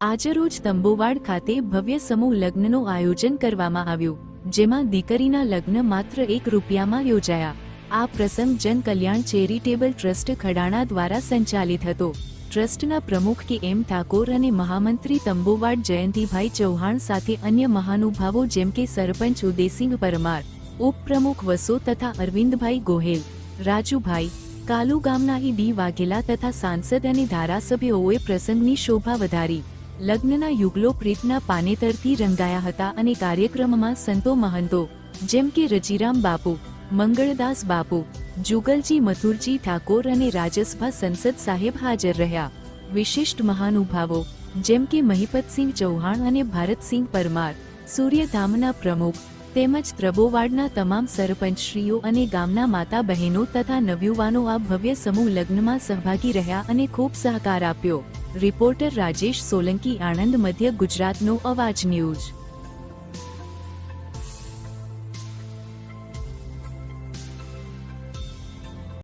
આજરોજ તંબોવાડ ખાતે ભવ્ય સમૂહ લગ્નનું આયોજન કરવામાં આવ્યું, જેમાં દીકરીના લગ્ન માત્ર એક રૂપિયામાં યોજાયા. આ પ્રસંગ જન કલ્યાણ ચેરિટેબલ ટ્રસ્ટ ખડાણા દ્વારા સંચાલિત હતો. ટ્રસ્ટના પ્રમુખ કે એમ ઠાકોર અને મહામંત્રી તંબોવાડ જયંતિભાઈ ચૌહાણ સાથે અન્ય મહાનુભાવો જેમ કે સરપંચ ઉદયસિંહ પરમાર, ઉપપ્રમુખ વસો તથા અરવિંદભાઈ ગોહેલ, રાજુભાઈ કાલુ ગામના ઈ ડી વાઘેલા તથા સાંસદ અને ધારાસભ્યોએ પ્રસંગની શોભા વધારી. લગ્નના યુગલો પ્રીતના પાનેતરથી રંગાયા હતા અને કાર્યક્રમમાં સંતો મહંતો, જેમ કે રજીરામ બાપુ, મંગળદાસ બાપુ, જુગલજી મથુરજી ઠાકોર અને રાજસભા સંસદ સાહેબ હાજર રહ્યા. વિશિષ્ટ મહાનુભાવો, જેમ કે મહિપતસિંહ ચૌહાણ અને ભારતસિંહ પરમાર, સૂર્યધામના પ્રમુખ તેમજ ત્રબોવાડના તમામ સરપંચશ્રીઓ અને ગામના માતા બહેનો તથા નવયુવાનો આ ભવ્ય સમૂહ લગ્નમાં સહભાગી રહ્યા અને ખૂબ સહકાર આપ્યો. રિપોર્ટર રાજેશ સોલંકી, આણંદ, મધ્ય ગુજરાતનો અવાજ ન્યૂઝ.